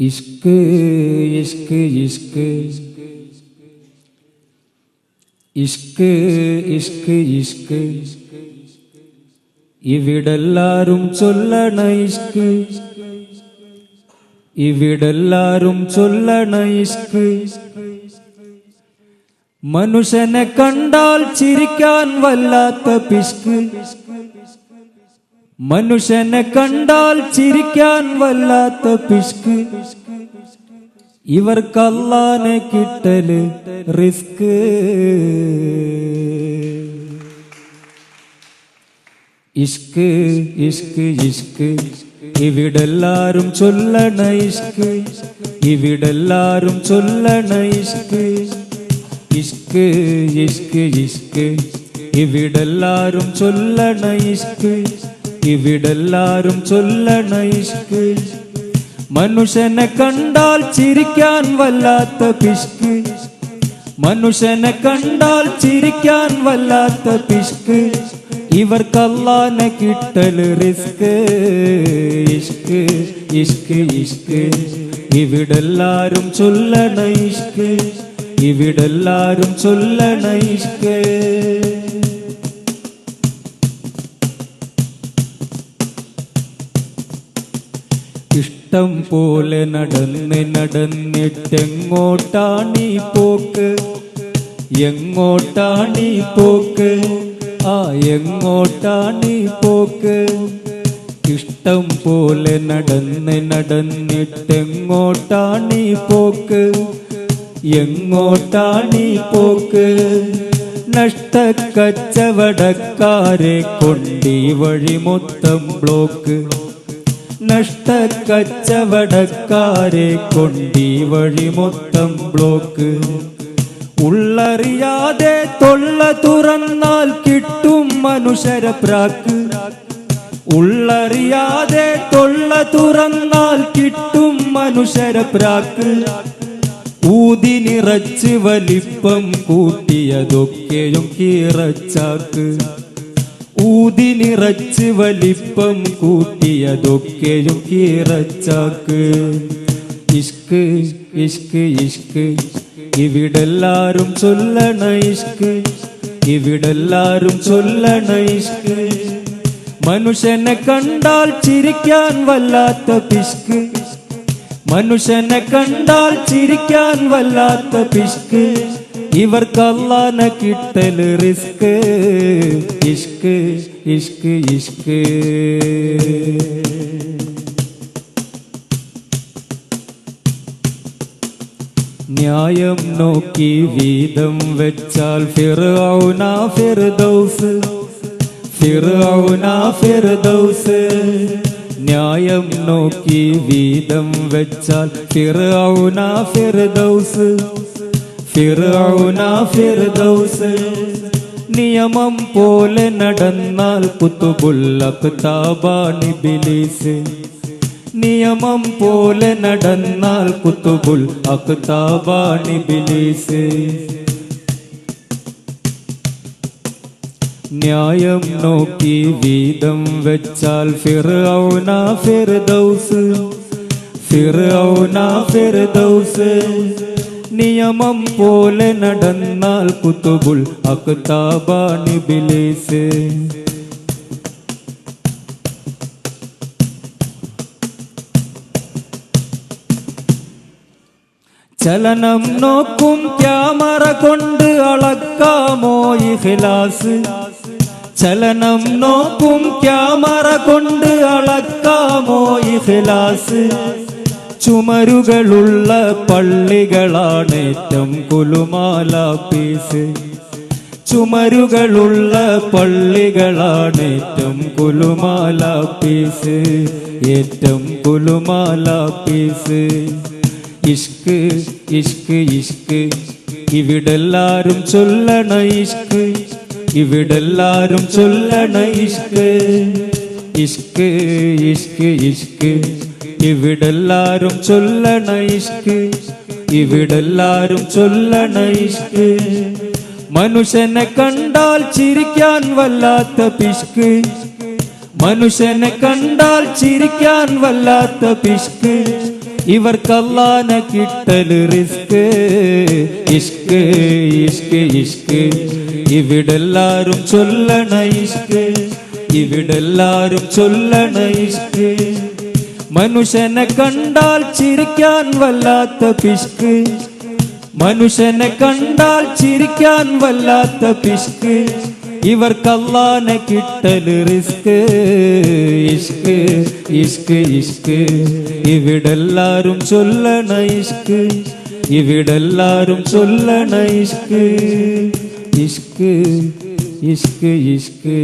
ഇഷ്ക് ഇഷ്ക് ഇഷ്ക് ഇഷ്ക് ഇഷ്ക് ഇഷ്ക് ഇവിടെല്ലാരും ചൊല്ലണ ഇഷ്ക് ഇവിടെല്ലാരും ചൊല്ലണ ഇഷ്ക് മനുഷ്യനെ കണ്ടാൽ ചിരിക്കാൻ വല്ലാത്ത പിഷ്ക് മനുഷ്യനെ കണ്ടാൽ ചിരിക്കാൻ വല്ലാത്ത പിഷ്ക് ഇവർക്കല്ലാനെ കിട്ടല് റിസ്ക് ഇഷ്ക് ഇഷ്ക് ഇഷ്ക് ഇവിടെല്ലാരും ചൊല്ലണ ഇഷ്ക് ഇവിടെല്ലാരും ചൊല്ലണ ഇഷ്ക് ഇഷ്ക് ഇഷ്ക് ഇഷ്ക് ഇവിടെല്ലാരും ചൊല്ലണ ഇഷ്ക് ഇവിടെല്ലാരും ചൊല്ലണ ഇഷ്ക്. മനുഷ്യനെ കണ്ടാൽ ചിരിക്കാൻ വല്ലാത്ത പിഷ്ക്. മനുഷ്യനെ കണ്ടാൽ ചിരിക്കാൻ വല്ലാത്ത പിഷ്ക്. ഇവർക്കല്ലാനെ കിട്ടൽ റിസ്ക്. ഇഷ്ക് ഇഷ്ക് ഇഷ്ക്. ഇവിടെല്ലാരും ചൊല്ലണ ഇഷ്ക്. ഇവിടെല്ലാരും ചൊല്ലണ ഇഷ്ക്. ഇഷ്ടം പോലെ നടന്ന് നടന്നിട്ടെങ്ങോട്ടാണീ പോക്ക്? എങ്ങോട്ടാണീ പോക്ക്? ആ എങ്ങോട്ടാണീ പോക്ക്? ഇഷ്ടം പോലെ നടന്ന് നടന്നിട്ടെങ്ങോട്ടാണീ പോക്ക്? എങ്ങോട്ടാണീ പോക്ക്? നഷ്ട നഷ്ടക്കച്ചവടക്കാരെ കൊണ്ടി വഴി മൊത്തം ബ്ലോക്ക്. നഷ്ടക്കച്ചവടക്കാരെ കൊണ്ടി വഴി മൊത്തം ബ്ലോക്ക്. ഉള്ളറിയാതെ തൊള്ള തുറന്നാൽ കിട്ടും മനുഷ്യര പ്രാക്ക്. ഉള്ളറിയാതെ തൊള്ള തുറന്നാൽ കിട്ടും മനുഷ്യര പ്രാക്ക്. ഊതി നിറച്ച് വലിപ്പം കൂട്ടിയതൊക്കെയും കീറച്ചാക്ക്. ഊതിനിറച്ച് വലിപ്പം കൂട്ടിയതൊക്കെയും കീറച്ചാക്ക് ഇഷ്ക് ഇഷ്ക് ഇഷ്ക് ഇവിടെല്ലാരും ചൊല്ലണ ഇഷ്ക്. ഇവിടെല്ലാരും ചൊല്ലണ ഇഷ്ക്. മനുഷ്യനെ കണ്ടാൽ ചിരിക്കാൻ വല്ലാത്ത പിഷ്ക് മനുഷ്യനെ കണ്ടാൽ ചിരിക്കാൻ വല്ലാത്ത പിഷ്ക് ഇവർക്കല്ലാന കിട്ടൽ റിസ്ക്. ഇഷ്ക് ഇഷ്ക് ഇഷ്ക്. ന്യായം നോക്കി വീതം വെച്ചാൽ ഫിർഔന ഫിർദൗസ്. ഫിർഔന ഫിർദൗസ്. ന്യായം നോക്കി വീതം വെച്ചാൽ ഫിർഔന ഫിർദൗസ്. ഫിർഔന ഫിർദൗസ് നിയമം പോലെ നടന്നാൽ കുത്തുബുൽ അക്താബാനി ബിലീസ് നിയമം പോലെ നടന്നാൽ കുത്തുബുൽ അക്താബാണി ബിലീസ് ന്യായം നോക്കി വീതം വെച്ചാൽ ഫിറൗന ഫിർദൗസ് ഫിറൗന ഫിർദൗസ്. നിയമം പോലെ നടന്നാൽ കുത്തുബുൾ അക്താബാനി ബിലീസ് ചലനം നോക്കും ക്യാമറ കൊണ്ട് അളക്കാമോ ഇഖ്ലാസ്? ചലനം നോക്കും ക്യാമറ കൊണ്ട് അളക്കാമോ ഇഖ്ലാസ്? ചുമരുകളുള്ള പള്ളികളാണ് ഏറ്റവും കുലുമാല പീസ് ചുമരുകളുള്ള പള്ളികളാണ് ഏറ്റവും കുലുമാല പീസ് ഏറ്റവും കുലുമാല പീസ് ഇഷ്ക് ഇഷ്ക് ഇഷ്ക് ഇവിടെല്ലാരും ചൊല്ലണ ഇഷ്ക് ഇവിടെല്ലാരും ചൊല്ലണ ഇഷ്ക് ഇഷ്ക് ഇഷ്ക് ഇഷ്ക് ഇവിടെല്ലാരും ചൊല്ലണ ഇഷ്ക് ഇവിടെല്ലാരും ചൊല്ലണ ഇഷ്ക് മനുഷ്യനെ കണ്ടാൽ ചിരിക്കാൻ വല്ലാത്ത പിഷ്ക് മനുഷ്യനെ കണ്ടാൽ ചിരിക്കാൻ വല്ലാത്ത പിഷ്ക് ഇവർക്കല്ലാന കിട്ടല് റിസ്ക് ഇഷ്ക് ഇഷ്ക് ഇഷ്ക് ഇവിടെല്ലാരും ചൊല്ലണ ഇഷ്ക് ഇവിടെല്ലാരും ചൊല്ലണ ഇഷ്ക് മനുഷ്യനെ കണ്ടാൽ ചിരിക്കാൻ വല്ലാത്ത പിഷ്ക് മനുഷ്യനെ കണ്ടാൽ ചിരിക്കാൻ വല്ലാത്ത പിഷ്ക് ഇവർക്കല്ലാനെ കിട്ടല് റിസ്ക് ഇഷ്ക് ഇഷ്ക് ഇഷ്ക് ഇവിടെല്ലാരും ചൊല്ലണ ഇഷ്ക് ഇവിടെല്ലാരും ചൊല്ലണ ഇഷ്ക് ഇഷ്ക് ഇഷ്ക് ഇഷ്ക്